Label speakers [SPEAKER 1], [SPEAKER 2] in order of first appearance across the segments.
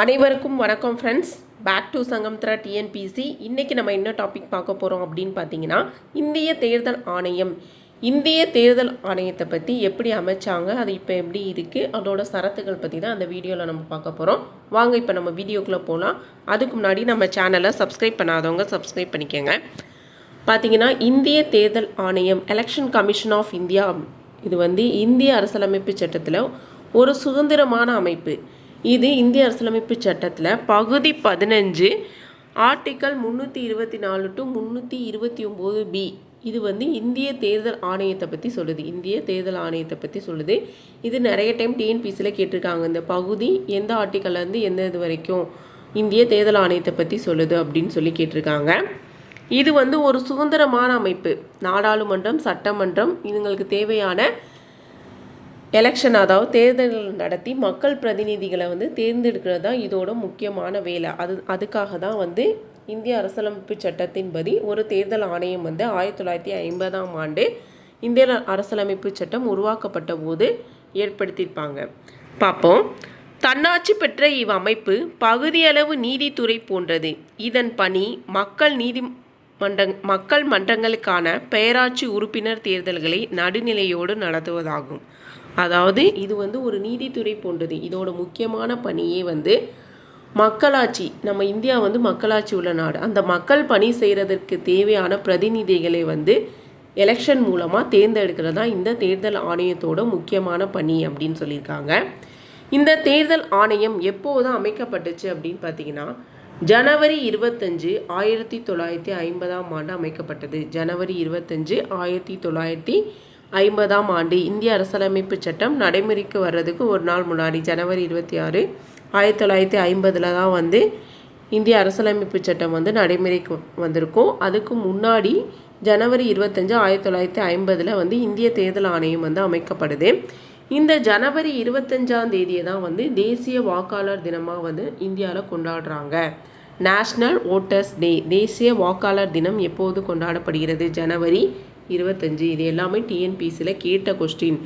[SPEAKER 1] அனைவருக்கும் வணக்கம் friends back to Sangamithra TNPSC இன்றைக்கி நம்ம என்ன டாபிக் பார்க்க போகிறோம் அப்படின்னு பார்த்தீங்கன்னா இந்திய தேர்தல் ஆணையம். இந்திய தேர்தல் ஆணையத்தை பற்றி எப்படி அமைச்சாங்க அது இப்போ எப்படி இருக்குது அதோட சரத்துகள் பற்றி தான் அந்த வீடியோவில் நம்ம பார்க்க போகிறோம் வாங்க இப்போ நம்ம வீடியோக்குள்ளே போகலாம் அதுக்கு முன்னாடி நம்ம சேனலை சப்ஸ்கிரைப் பண்ணாதவங்க சப்ஸ்கிரைப் பண்ணிக்கோங்க. பார்த்தீங்கன்னா இந்திய தேர்தல் ஆணையம் எலெக்ஷன் கமிஷன் ஆஃப் இந்தியா இது வந்து இந்திய அரசியலமைப்பு சட்டத்தில் ஒரு சுதந்திரமான அமைப்பு. இது இந்திய அரசியலமைப்பு சட்டத்தில் பகுதி பதினஞ்சு ஆர்டிக்கல் முந்நூற்றி இருபத்தி நாலு டு முந்நூற்றி இருபத்தி ஒம்பது பி இது வந்து இந்திய தேர்தல் ஆணையத்தை பற்றி சொல்லுது. இந்திய தேர்தல் ஆணையத்தை பற்றி சொல்லுது. இது நிறைய டைம் டிஎன்பிசியில் கேட்டிருக்காங்க. இந்த பகுதி எந்த ஆர்டிக்கல்லேருந்து எந்த இது வரைக்கும் இந்திய தேர்தல் ஆணையத்தை பற்றி சொல்லுது அப்படின்னு சொல்லி கேட்டிருக்காங்க. இது வந்து ஒரு சுதந்திரமான அமைப்பு. நாடாளுமன்றம் சட்டமன்றம் இதுங்களுக்கு தேவையான எலெக்ஷன் அதாவது தேர்தல்கள் நடத்தி மக்கள் பிரதிநிதிகளை வந்து தேர்ந்தெடுக்கிறது தான் இதோட முக்கியமான வேலை. அது அதுக்காக தான் வந்து இந்திய அரசியலமைப்பு சட்டத்தின்படி ஒரு தேர்தல் ஆணையம் வந்து ஆயிரத்தி தொள்ளாயிரத்தி ஐம்பதாம் ஆண்டு இந்திய அரசியலமைப்பு சட்டம் உருவாக்கப்பட்ட போது ஏற்படுத்தியிருப்பாங்க. பார்ப்போம். தன்னாட்சி பெற்ற இவ்வமைப்பு பகுதியளவு நீதித்துறை போன்றது. இதன் பணி மக்கள் நீதி மன்றங் மக்கள் மன்றங்களுக்கான பேராட்சி உறுப்பினர் தேர்தல்களை நடுநிலையோடு நடத்துவதாகும். அதாவது இது வந்து ஒரு நீதித்துறை போன்றது. இதோட முக்கியமான பணியே வந்து மக்களாட்சி. நம்ம இந்தியா வந்து மக்களாட்சி உள்ள நாடு. அந்த மக்கள் பணி செய்கிறதற்கு தேவையான பிரதிநிதிகளை வந்து எலெக்ஷன் மூலமாக தேர்ந்தெடுக்கிறது தான் இந்த தேர்தல் ஆணையத்தோட முக்கியமான பணி அப்படின்னு சொல்லியிருக்காங்க. இந்த தேர்தல் ஆணையம் எப்போது அமைக்கப்பட்டுச்சு அப்படின்னு பார்த்தீங்கன்னா ஜனவரி இருபத்தஞ்சு ஆயிரத்தி தொள்ளாயிரத்தி ஐம்பதாம் ஆண்டு அமைக்கப்பட்டது. ஜனவரி இருபத்தஞ்சு ஆயிரத்தி தொள்ளாயிரத்தி ஐம்பதாம் ஆண்டு இந்திய அரசியலமைப்பு சட்டம் நடைமுறைக்கு வர்றதுக்கு ஒரு நாள் முன்னாடி ஜனவரி இருபத்தி ஆறு ஆயிரத்தி தொள்ளாயிரத்தி ஐம்பதில் தான் வந்து இந்திய அரசியலமைப்பு சட்டம் வந்து நடைமுறைக்கு வந்திருக்கும். அதுக்கு முன்னாடி ஜனவரி இருபத்தஞ்சு ஆயிரத்தி தொள்ளாயிரத்தி ஐம்பதில் வந்து இந்திய தேர்தல் ஆணையம் வந்து அமைக்கப்படுது. இந்த ஜனவரி இருபத்தஞ்சாம் தேதியை தான் வந்து தேசிய வாக்காளர் தினமாக வந்து இந்தியாவில் கொண்டாடுறாங்க. நேஷ்னல் ஓட்டர்ஸ் டே தேசிய வாக்காளர் தினம் எப்போது கொண்டாடப்படுகிறது? ஜனவரி இருபத்தஞ்சு. இது எல்லாமே டிஎன்பிசியில் கேட்ட கொஸ்டின்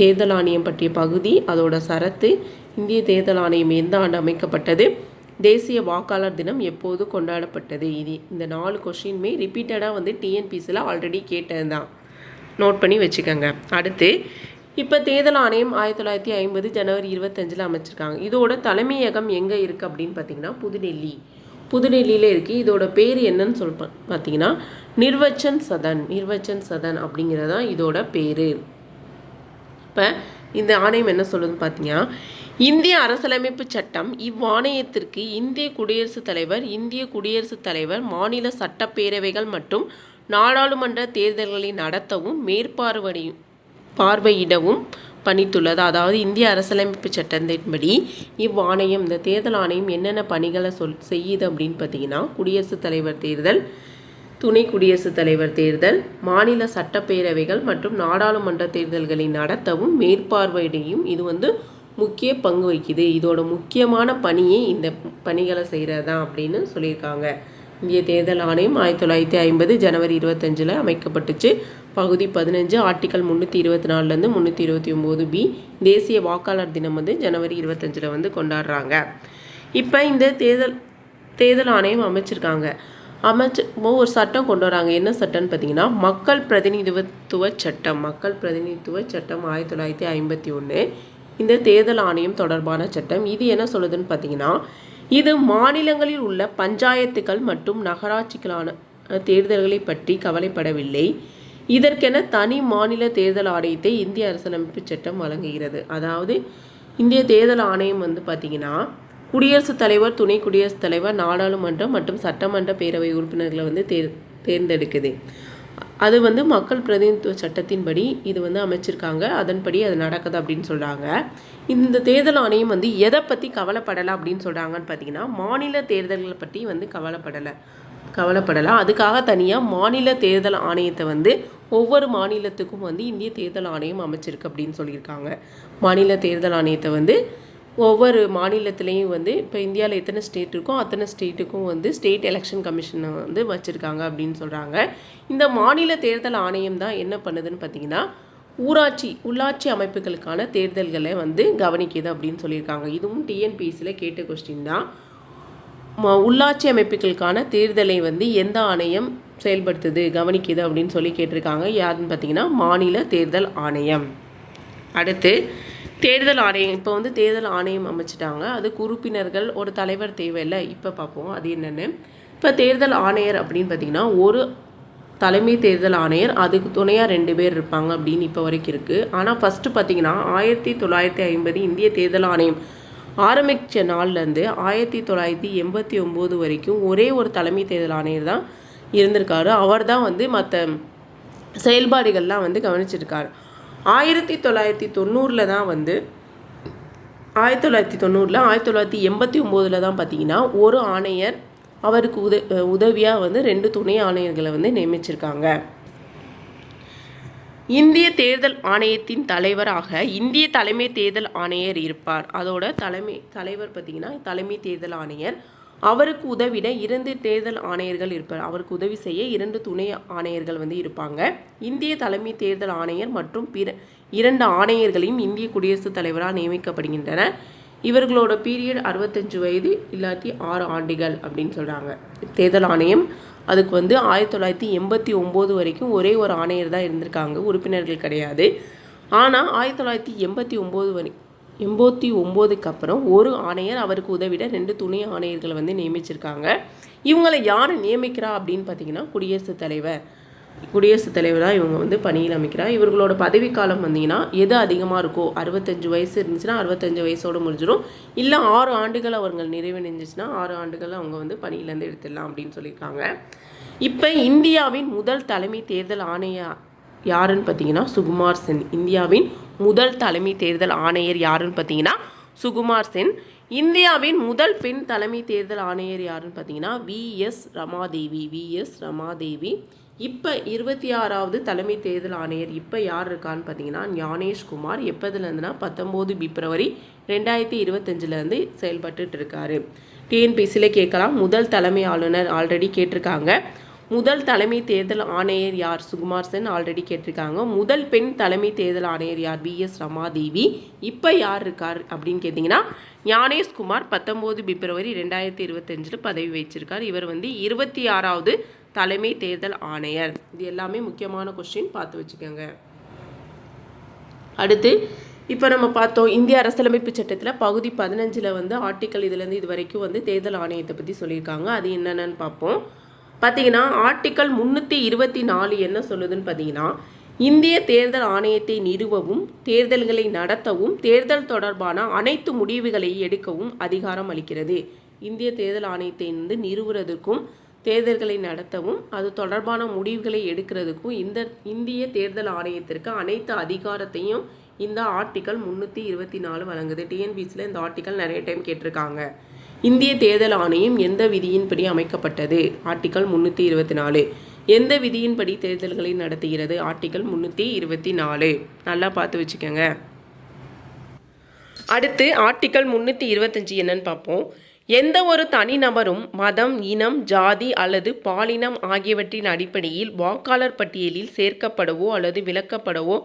[SPEAKER 1] தேர்தல் ஆணையம் பற்றிய பகுதி அதோட சரத்து இந்திய தேர்தல் ஆணையம் எந்த ஆண்டு அமைக்கப்பட்டது? தேசிய வாக்காளர் தினம் எப்போது கொண்டாடப்பட்டது? இது இந்த நாலு கொஷினுமே ரிப்பீட்டடாக வந்து டிஎன்பிசியில் ஆல்ரெடி கேட்டது தான் நோட் பண்ணி வச்சுக்கோங்க. அடுத்து இப்போ தேர்தல் ஆணையம் ஆயிரத்தி தொள்ளாயிரத்தி ஐம்பது ஜனவரி இருபத்தஞ்சில் அமைச்சிருக்காங்க. இதோட தலைமையகம் எங்கே இருக்குது அப்படின்னு பார்த்தீங்கன்னா புதுடெல்லி. புதுடெல்லியில் இருக்குது இதோட பேர் என்னன்னு சொல் பார்த்தீங்கன்னா நிர்வச்சன் சதன் நிர்வச்சன் சதன் அப்படிங்கிறது தான் இதோட பேர். இப்போ இந்த ஆணையம் என்ன சொல்லுதுன்னு பார்த்தீங்கன்னா இந்திய அரசியலமைப்பு சட்டம் இவ்வாணையத்திற்கு இந்திய குடியரசுத் தலைவர் இந்திய குடியரசுத் தலைவர் மாநில சட்டப்பேரவைகள் மற்றும் நாடாளுமன்ற தேர்தல்களை நடத்தவும் மேற்பார்வையும் பார்வையிடவும் பணித்துள்ளது. அதாவது இந்திய அரசியலமைப்பு சட்டத்தின்படி இவ்வாணையம் இந்த தேர்தல் ஆணையம் என்னென்ன பணிகளை சொல் செய்யுது அப்படின்னு பார்த்தீங்கன்னா குடியரசுத் தலைவர் தேர்தல் துணை குடியரசுத் தலைவர் தேர்தல் மாநில சட்டப்பேரவைகள் மற்றும் நாடாளுமன்ற தேர்தல்களை நடத்தவும் மேற்பார்வையிடையும் இது வந்து முக்கிய பங்கு வகிக்குது. இதோட முக்கியமான பணியே இந்த பணிகளை செய்கிறது தான் அப்படின்னு சொல்லியிருக்காங்க. இந்திய தேர்தல் ஆணையம் ஆயிரத்தி தொள்ளாயிரத்தி ஐம்பது ஜனவரி இருபத்தஞ்சில் அமைக்கப்பட்டுச்சு. பகுதி பதினஞ்சு ஆர்டிக்கல் முந்நூற்றி இருபத்தி நாலுலேருந்து முந்நூற்றி இருபத்தி ஒம்பது பி தேசிய வாக்காளர் தினம் வந்து ஜனவரி இருபத்தஞ்சில் வந்து கொண்டாடுறாங்க. இப்போ இந்த தேர்தல் தேர்தல் ஆணையம் அமைச்சிருக்காங்க. அமைச்சு ஒரு சட்டம் கொண்டு வராங்க. என்ன சட்டம்னு பார்த்தீங்கன்னா மக்கள் பிரதிநிதித்துவ சட்டம். மக்கள் பிரதிநிதித்துவ சட்டம் ஆயிரத்தி தொள்ளாயிரத்தி ஐம்பத்தி ஒன்று இந்த தேர்தல் ஆணையம் தொடர்பான சட்டம். இது என்ன சொல்லுதுன்னு பார்த்தீங்கன்னா இது மாநிலங்களில் உள்ள பஞ்சாயத்துக்கள் மற்றும் நகராட்சிகளான தேர்தல்களை பற்றி கவலைப்படவில்லை. இதற்கென தனி மாநில தேர்தல் ஆணையத்தை இந்திய அரசியலமைப்பு சட்டம் வழங்குகிறது. அதாவது இந்திய தேர்தல் ஆணையம் வந்து பார்த்திங்கன்னா குடியரசுத் தலைவர் துணை குடியரசுத் தலைவர் நாடாளுமன்றம் மற்றும் சட்டமன்ற பேரவை உறுப்பினர்களை வந்து தேர் தேர்ந்தெடுக்குது. அது வந்து மக்கள் பிரதிநிதித்துவ சட்டத்தின்படி இது வந்து அமைச்சிருக்காங்க. அதன்படி அது நடக்குது அப்படின்னு சொல்கிறாங்க இந்த தேர்தல் ஆணையம் வந்து எதை பற்றி கவலைப்படலை அப்படின்னு சொல்கிறாங்கன்னு பார்த்தீங்கன்னா மாநில தேர்தல்களை பற்றி வந்து கவலைப்படலை. கவலைப்படலாம் அதுக்காக தனியாக மாநில தேர்தல் ஆணையத்தை வந்து ஒவ்வொரு மாநிலத்துக்கும் வந்து இந்திய தேர்தல் ஆணையம் அமைச்சிருக்கு அப்படின்னு சொல்லியிருக்காங்க. மாநில தேர்தல் ஆணையத்தை வந்து ஒவ்வொரு மாநிலத்திலையும் வந்து இப்போ இந்தியாவில் எத்தனை ஸ்டேட் இருக்கோ அத்தனை ஸ்டேட்டுக்கும் வந்து ஸ்டேட் எலெக்ஷன் கமிஷனை வந்து வச்சுருக்காங்க அப்படின்னு சொல்கிறாங்க இந்த மாநில தேர்தல் ஆணையம் தான் என்ன பண்ணுதுன்னு பார்த்தீங்கன்னா ஊராட்சி உள்ளாட்சி அமைப்புகளுக்கான தேர்தல்களை வந்து கவனிக்குது அப்படின்னு சொல்லியிருக்காங்க. இதுவும் டிஎன்பிஎஸ்சியில் கேட்ட கொஸ்டின் தான். உள்ளாட்சி அமைப்புகளுக்கான தேர்தலை வந்து எந்த ஆணையம் செயல்படுத்துது கவனிக்குது அப்படின்னு சொல்லி கேட்டிருக்காங்க. யாருன்னு பார்த்தீங்கன்னா மாநில தேர்தல் ஆணையம். அடுத்து தேர்தல் ஆணையம் இப்போ வந்து தேர்தல் ஆணையம் அமைச்சிட்டாங்க. அதுக்கு உறுப்பினர்கள் ஒரு தலைவர் தேவையில்லை. இப்போ பார்ப்போம் அது என்னென்னு. இப்போ தேர்தல் ஆணையர் அப்படின்னு பார்த்தீங்கன்னா ஒரு தலைமை தேர்தல் ஆணையர் அதுக்கு துணையாக ரெண்டு பேர் இருப்பாங்க அப்படின்னு இப்போ வரைக்கும் இருக்குது ஆனால் ஃபஸ்ட்டு பார்த்தீங்கன்னா ஆயிரத்தி தொள்ளாயிரத்தி ஐம்பது இந்திய தேர்தல் ஆணையம் ஆரம்பித்த நாள்லேருந்து ஆயிரத்தி தொள்ளாயிரத்தி எண்பத்தி ஒம்பது வரைக்கும் ஒரே ஒரு தலைமை தேர்தல் ஆணையர் தான் இருந்திருக்காரு. அவர் தான் வந்து மற்ற செயல்பாடுகள்லாம் வந்து கவனிச்சிருக்காரு. ஆயிரத்தி தொள்ளாயிரத்தி தொண்ணூறில் தான் வந்து ஆயிரத்தி தொள்ளாயிரத்தி தொண்ணூறில் ஆயிரத்தி தொள்ளாயிரத்தி எண்பத்தி ஒம்போதில் தான் பார்த்தீங்கன்னா ஒரு ஆணையர் அவருக்கு உத உதவியாக வந்து ரெண்டு துணை ஆணையர்களை வந்து நியமிச்சிருக்காங்க. இந்திய தேர்தல் ஆணையத்தின் தலைவராக இந்திய தலைமை தேர்தல் ஆணையர் இருப்பார். அதோட தலைமை தலைவர் பார்த்தீங்கன்னா தலைமை தேர்தல் ஆணையர் அவருக்கு உதவிட இரண்டு தேர்தல் ஆணையர்கள் இருப்பார் அவருக்கு உதவி செய்ய இரண்டு துணை ஆணையர்கள் வந்து இருப்பாங்க. இந்திய தலைமை தேர்தல் ஆணையர் மற்றும் பிற இரண்டு ஆணையர்களையும் இந்திய குடியரசுத் தலைவராக நியமிக்கப்படுகின்றன. இவர்களோட பீரியட் அறுபத்தஞ்சு வயது இல்லாட்டி ஆறு ஆண்டுகள் அப்படின்னு சொல்கிறாங்க தேர்தல் ஆணையம் அதுக்கு வந்து ஆயிரத்தி தொள்ளாயிரத்தி எண்பத்தி ஒம்பது வரைக்கும் ஒரே ஒரு ஆணையர் தான் இருந்திருக்காங்க. உறுப்பினர்கள் கிடையாது. ஆனால் ஆயிரத்தி தொள்ளாயிரத்தி எண்பத்தி ஒம்பது வரை எண்பத்தி ஒம்போதுக்கு அப்புறம் ஒரு ஆணையர் அவருக்கு உதவிட ரெண்டு துணை ஆணையர்களை வந்து நியமிச்சிருக்காங்க. இவங்களை யார் நியமிக்கிறா அப்படின்னு பார்த்தீங்கன்னா குடியரசுத் தலைவர். குடியரசுத் தலைவராக இவங்க வந்து பணியில் அமைக்கிறார் இவர்களோட பதவிக்காலம் வந்தீங்கன்னா எது அதிகமாக இருக்கோ அறுபத்தஞ்சு வயசு இருந்துச்சுன்னா அறுபத்தஞ்சு வயசோடு முடிஞ்சிடும் இல்லை ஆறு ஆண்டுகள் அவர்கள் நிறைவடைஞ்சிச்சுன்னா ஆறு ஆண்டுகள் அவங்க வந்து பணியிலேருந்து எடுத்துடலாம் அப்படின்னு சொல்லியிருக்காங்க. இப்போ இந்தியாவின் முதல் தலைமை தேர்தல் ஆணைய யாருன்னு பார்த்தீங்கன்னா சுகுமார் சென். இந்தியாவின் முதல் தலைமை தேர்தல் ஆணையர் யாருன்னு பார்த்தீங்கன்னா சுகுமார் சென். இந்தியாவின் முதல் பெண் தலைமை தேர்தல் ஆணையர் யாருன்னு பார்த்தீங்கன்னா விஎஸ் ரமாதேவி. விஎஸ் ரமாதேவி. இப்போ இருபத்தி ஆறாவது தலைமை தேர்தல் ஆணையர் இப்போ யார் இருக்கான்னு பார்த்தீங்கன்னா ஞானேஷ்குமார் எப்போதுலேருந்துனா பத்தொம்போது பிப்ரவரி ரெண்டாயிரத்தி இருபத்தஞ்சிலேருந்து செயல்பட்டுட்டு இருக்காரு. டிஎன்பிசியில் கேட்கலாம். முதல் தலைமை ஆளுநர் ஆல்ரெடி கேட்டிருக்காங்க. முதல் தலைமை தேர்தல் ஆணையர் யார்? சுகுமார் சென் ஆல்ரெடி கேட்டிருக்காங்க. முதல் பெண் தலைமை தேர்தல் ஆணையர் யார்? பிஎஸ் ரமாதேவி. இப்போ யார் இருக்கார் அப்படின்னு கேட்டிங்கன்னா ஞானேஷ்குமார் பத்தொம்போது பிப்ரவரி ரெண்டாயிரத்தி இருபத்தஞ்சில் பதவி வச்சிருக்கார் இவர் வந்து இருபத்தி ஆறாவது தலைமை தேர்தல் ஆணையர். இது எல்லாமே முக்கியமான கொஸ்டின் பார்த்து வச்சுக்கோங்க. அடுத்து இப்போ நம்ம பார்த்தோம் இந்திய அரசியலமைப்பு சட்டத்தில் பகுதி பதினஞ்சில் வந்து ஆர்டிக்கல் இதுலேருந்து இது வரைக்கும் வந்து தேர்தல் ஆணையத்தை பற்றி சொல்லியிருக்காங்க. அது என்னென்னு பார்ப்போம். பார்த்தீங்கன்னா ஆர்டிக்கல் முந்நூற்றி இருபத்தி நாலு என்ன சொல்லுதுன்னு பார்த்தீங்கன்னா இந்திய தேர்தல் ஆணையத்தை நிறுவவும் தேர்தல்களை நடத்தவும் தேர்தல் தொடர்பான அனைத்து முடிவுகளை எடுக்கவும் அதிகாரம் அளிக்கிறது. இந்திய தேர்தல் ஆணையத்தை வந்து நிறுவுறதுக்கும் தேர்தல்களை நடத்தவும் அது தொடர்பான முடிவுகளை எடுக்கிறதுக்கும் இந்த இந்திய தேர்தல் ஆணையத்திற்கு அனைத்து அதிகாரத்தையும் இந்த ஆர்டிக்கல் முந்நூற்றி இருபத்தி நாலு வழங்குது. டிஎன்பிசியில் இந்த ஆர்டிக்கல் நிறைய டைம் கேட்டிருக்காங்க. இந்திய தேர்தல் ஆணையம் எந்த விதியின்படி அமைக்கப்பட்டது? ஆர்டிக்கல் முந்நூற்றி இருபத்தி நாலு. எந்த விதியின்படி தேர்தல்களை நடத்துகிறது? ஆர்டிக்கல் முந்நூற்றி இருபத்தி நாலு. நல்லா பார்த்து வச்சுக்கோங்க. அடுத்து ஆர்டிக்கல் முந்நூற்றி இருபத்தஞ்சி என்னன்னு பார்ப்போம். எந்த ஒரு தனிநபரும் மதம் இனம் ஜாதி அல்லது பாலினம் ஆகியவற்றின் அடிப்படையில் வாக்காளர் பட்டியலில் சேர்க்கப்படவோ அல்லது விலக்கப்படவோ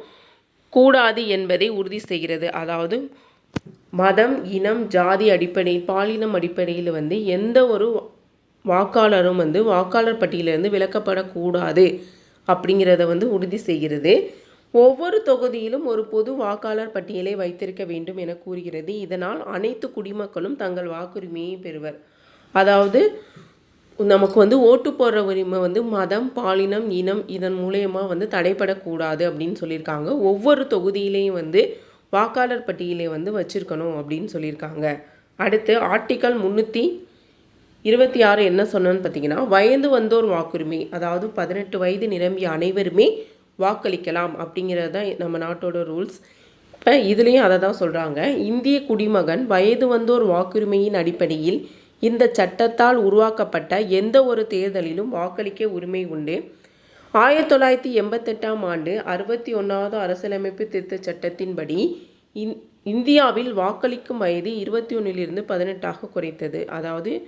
[SPEAKER 1] கூடாது என்பதை உறுதி செய்கிறது. அதாவது மதம் இனம் ஜாதி அடிப்படை பாலினம் அடிப்படையில் வந்து எந்த ஒரு வாக்காளரும் வந்து வாக்காளர் பட்டியலிருந்து விலக்கப்படக்கூடாது அப்படிங்கிறத வந்து உறுதி செய்கிறது. ஒவ்வொரு தொகுதியிலும் ஒரு பொது வாக்காளர் பட்டியலை வைத்திருக்க வேண்டும் என கூறுகிறது. இதனால் அனைத்து குடிமக்களும் தங்கள் வாக்குரிமையை பெறுவர். அதாவது நமக்கு வந்து ஓட்டு போடுற உரிமை வந்து மதம் பாலினம் இனம் இதன் மூலயமா வந்து தடைப்படக்கூடாது அப்படின்னு சொல்லியிருக்காங்க. ஒவ்வொரு தொகுதியிலையும் வந்து வாக்காளர் பட்டியலை வந்து வச்சுருக்கணும் அப்படின்னு சொல்லியிருக்காங்க. அடுத்து ஆர்டிக்கல் முந்நூற்றி இருபத்தி ஆறு என்ன சொன்னோன்னு பார்த்தீங்கன்னா வயது வந்தோர் வாக்குரிமை அதாவது பதினெட்டு வயது நிரம்பிய அனைவருமே வாக்களிக்கலாம் அப்படிங்கிறது தான் நம்ம நாட்டோட ரூல்ஸ். இப்போ இதுலேயும் அதை தான் சொல்கிறாங்க இந்திய குடிமகன் வயது வந்தோர் வாக்குரிமையின் அடிப்படையில் இந்த சட்டத்தால் உருவாக்கப்பட்ட எந்த ஒரு தேர்தலிலும் வாக்களிக்க உரிமை உண்டு. ஆயிரத்தி தொள்ளாயிரத்தி எண்பத்தெட்டாம் ஆண்டு அறுபத்தி ஒன்றாவது அரசியலமைப்பு திருத்த சட்டத்தின்படி இந் இந்தியாவில் வாக்களிக்கும் வயது இருபத்தி ஒன்றிலிருந்து பதினெட்டாக குறைத்தது. அதாவது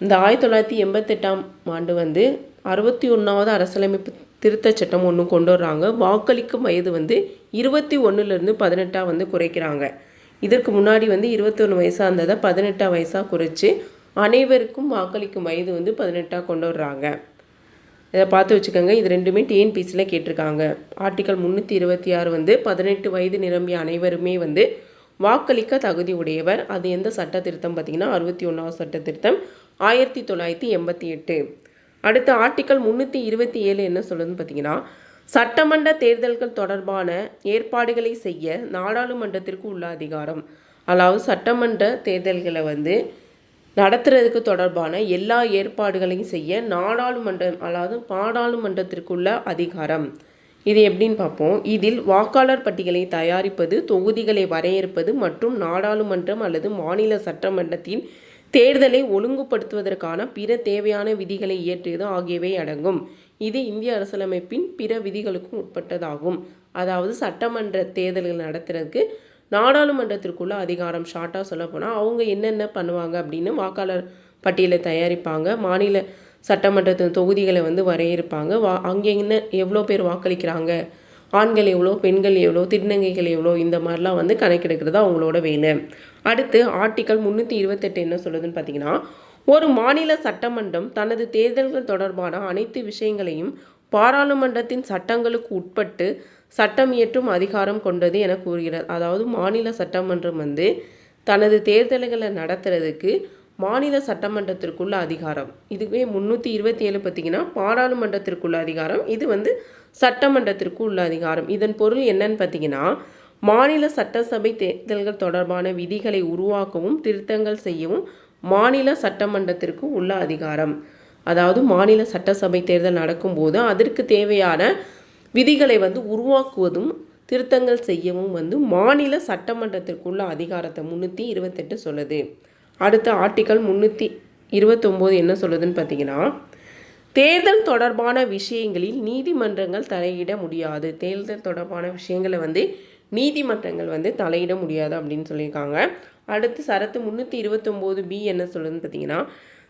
[SPEAKER 1] இந்த ஆயிரத்தி தொள்ளாயிரத்தி எண்பத்தெட்டாம் ஆண்டு வந்து அறுபத்தி ஒன்றாவது அரசியலமைப்பு திருத்தச் சட்டம் ஒன்று கொண்டு வர்றாங்க. வாக்களிக்கும் வயது வந்து இருபத்தி ஒன்றுலேருந்து பதினெட்டாக வந்து குறைக்கிறாங்க. இதற்கு முன்னாடி வந்து இருபத்தொன்று வயசாக இருந்ததை பதினெட்டாம் வயசாக குறைச்சி அனைவருக்கும் வாக்களிக்கும் வயது வந்து பதினெட்டாக கொண்டு வர்றாங்க இதை பார்த்து வச்சுக்கோங்க இது ரெண்டுமே டிஎன்பிசியில் கேட்டிருக்காங்க. ஆர்டிக்கல் முந்நூற்றி இருபத்தி ஆறு வந்து பதினெட்டு வயது நிரம்பிய அனைவருமே வந்து வாக்களிக்க தகுதி உடையவர். அது எந்த சட்ட திருத்தம் பார்த்தீங்கன்னா அறுபத்தி ஒன்றாவது சட்ட திருத்தம் ஆயிரத்தி தொள்ளாயிரத்தி எண்பத்தி எட்டு. அடுத்து ஆர்டிக்கல் முந்நூற்றி இருபத்தி ஏழு என்ன சொல்லுதுன்னு பார்த்தீங்கன்னா சட்டமன்ற தேர்தல்கள் தொடர்பான ஏற்பாடுகளை செய்ய நாடாளுமன்றத்திற்கு உள்ள அதிகாரம். அதாவது சட்டமன்ற தேர்தல்களை வந்து நடத்துறதுக்கு தொடர்பான எல்லா ஏற்பாடுகளையும் செய்ய நாடாளுமன்றம் அதாவது பாடாளுமன்றத்திற்குள்ள அதிகாரம். இது எப்படின்னு பார்ப்போம். இதில் வாக்காளர் பட்டியலை தயாரிப்பது தொகுதிகளை வரையறுப்பது மற்றும் நாடாளுமன்றம் அல்லது மாநில சட்டமன்றத்தின் தேர்தலை ஒழுங்குபடுத்துவதற்கான பிற தேவையான விதிகளை இயற்றியது ஆகியவை அடங்கும். இது இந்திய அரசியலமைப்பின் பிற விதிகளுக்கும் உட்பட்டதாகும். அதாவது சட்டமன்ற தேர்தல்கள் நடத்துறதுக்கு நாடாளுமன்றத்திற்குள்ள அதிகாரம் ஷார்ட்டாக சொல்லப்போனால் அவங்க என்னென்ன பண்ணுவாங்க அப்படின்னு வாக்காளர் பட்டியலை தயாரிப்பாங்க மாநில சட்டமன்றத்தின் தொகுதிகளை வந்து வரையிருப்பாங்க வா அங்கே என்ன எவ்வளோ பேர் வாக்களிக்கிறாங்க? ஆண்கள் எவ்வளோ பெண்கள் எவ்வளோ திருநங்கைகள் எவ்வளோ இந்த மாதிரிலாம் வந்து கணக்கெடுக்கிறது அவங்களோட வேலை. அடுத்து ஆர்டிக்கல் முந்நூற்றி இருபத்தெட்டு என்ன சொல்லுதுன்னு பார்த்தீங்கன்னா ஒரு மாநில சட்டமன்றம் தனது தேர்தல்கள் தொடர்பான அனைத்து விஷயங்களையும் பாராளுமன்றத்தின் சட்டங்களுக்கு உட்பட்டு சட்டம் இயற்றும் அதிகாரம் கொண்டது என கூறுகிறது அதாவது மாநில சட்டமன்றம் வந்து தனது தேர்தல்களை நடத்துறதுக்கு மாநில சட்டமன்றத்திற்குள்ள அதிகாரம். இதுவே முந்நூற்றி இருபத்தி ஏழு பார்த்தீங்கன்னா பாராளுமன்றத்திற்குள்ள அதிகாரம். இது வந்து சட்டமன்றத்திற்கு உள்ள அதிகாரம். இதன் பொருள் என்னன்னு பார்த்தீங்கன்னா மாநில சட்டசபை தேர்தல்கள் தொடர்பான விதிகளை உருவாக்கவும் திருத்தங்கள் செய்யவும் மாநில சட்டமன்றத்திற்கு உள்ள அதிகாரம். அதாவது மாநில சட்டசபை தேர்தல் நடக்கும்போது அதற்கு தேவையான விதிகளை வந்து உருவாக்குவதும் திருத்தங்கள் செய்யவும் வந்து மாநில சட்டமன்றத்திற்குள்ள அதிகாரத்தை முந்நூற்றி இருபத்தெட்டு சொல்லுது. அடுத்த ஆர்டிக்கல் முந்நூற்றி இருபத்தொம்போது என்ன சொல்லுதுன்னு பார்த்தீங்கன்னா தேர்தல் தொடர்பான விஷயங்களில் நீதிமன்றங்கள் தலையிட முடியாது. தேர்தல் தொடர்பான விஷயங்களை வந்து நீதிமன்றங்கள் வந்து தலையிட முடியாது அப்படின்னு சொல்லியிருக்காங்க. அடுத்து சரத்து முந்நூற்றி இருபத்தொம்போது பி என்ன சொல்லுதுன்னு பார்த்தீங்கன்னா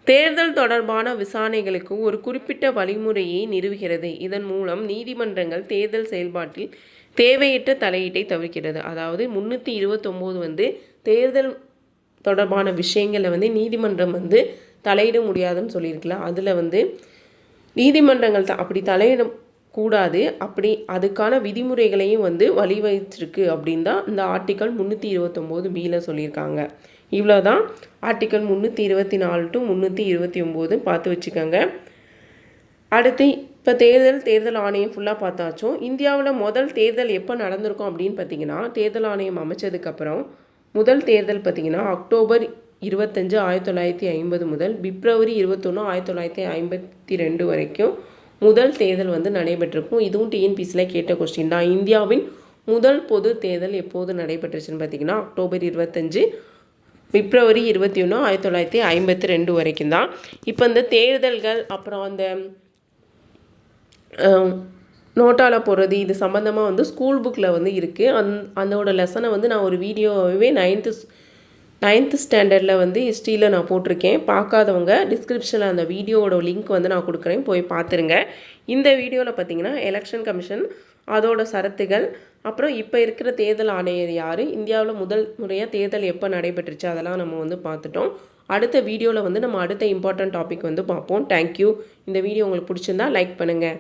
[SPEAKER 1] தேர்தல் தொடர்பான விசாரணைகளுக்கு ஒரு குறிப்பிட்ட வழிமுறையை நிறுவுகிறது. இதன் மூலம் நீதிமன்றங்கள் தேர்தல் செயல்பாட்டில் தேவையற்ற தலையீட்டை தவிர்க்கிறது. அதாவது முந்நூற்றி இருபத்தொம்போது வந்து தேர்தல் தொடர்பான விஷயங்களை வந்து நீதிமன்றம் வந்து தலையிட முடியாதுன்னு சொல்லியிருக்கலாம். அதில் வந்து நீதிமன்றங்கள் த அப்படி தலையிட கூடாது. அப்படி அதுக்கான விதிமுறைகளையும் வந்து வழிவகுச்சிருக்கு அப்படின்னு தான் இந்த ஆர்டிக்கல் முந்நூற்றி இருபத்தொம்போது பியில் சொல்லியிருக்காங்க. இவ்வளோ தான் ஆர்டிக்கல் முந்நூற்றி இருபத்தி நாலு டு முந்நூற்றி இருபத்தி ஒம்பது பார்த்து வச்சுக்கோங்க. அடுத்து இப்போ தேர்தல் தேர்தல் ஆணையம் ஃபுல்லாக பார்த்தாச்சும் இந்தியாவில் முதல் தேர்தல் எப்போ நடந்திருக்கும் அப்படின்னு பார்த்தீங்கன்னா தேர்தல் ஆணையம் அமைச்சதுக்கப்புறம் முதல் தேர்தல் பார்த்தீங்கன்னா அக்டோபர் இருபத்தஞ்சு ஆயிரத்தி தொள்ளாயிரத்தி ஐம்பது முதல் பிப்ரவரி இருபத்தொன்று ஆயிரத்தி தொள்ளாயிரத்தி ஐம்பத்தி ரெண்டு வரைக்கும் முதல் தேர்தல் வந்து நடைபெற்றிருக்கும். இதுவும் டிஎன்பிசியில் கேட்ட கொஸ்டின் தான். இந்தியாவின் முதல் பொது தேர்தல் எப்போது நடைபெற்றுச்சுன்னு பார்த்தீங்கன்னா அக்டோபர் இருபத்தஞ்சு பிப்ரவரி இருபத்தி ஒன்று ஆயிரத்தி தொள்ளாயிரத்தி ஐம்பத்தி ரெண்டு வரைக்கும் தான். இப்போ இந்த தேர்தல்கள் அப்புறம் அந்த நோட்டாவில் போடுறது இது சம்மந்தமாக வந்து ஸ்கூல் புக்கில் வந்து இருக்குது அந் அதோட லெசனை வந்து நான் ஒரு வீடியோவே நைன்த்து நைன்த்து ஸ்டாண்டர்டில் வந்து ஹிஸ்ட்ரியில் நான் போட்டிருக்கேன். பார்க்காதவங்க டிஸ்கிரிப்ஷனில் அந்த வீடியோவோட லிங்க் வந்து நான் கொடுக்குறேன். போய் பார்த்துருங்க. இந்த வீடியோவில் பார்த்தீங்கன்னா எலெக்ஷன் கமிஷன் அதோட சரத்துகள் அப்புறம் இப்போ இருக்கிற தேர்தல் ஆணையர் யார்? இந்தியாவில் முதல் முறையாக தேர்தல் எப்போ நடைபெற்றுச்சு? அதெல்லாம் நம்ம வந்து பார்த்துட்டோம். அடுத்த வீடியோவில் வந்து நம்ம அடுத்த இம்பார்ட்டன்ட் டாபிக் வந்து பார்ப்போம். தேங்க்யூ இந்த வீடியோ உங்களுக்கு பிடிச்சிருந்தா லைக் பண்ணுங்கள்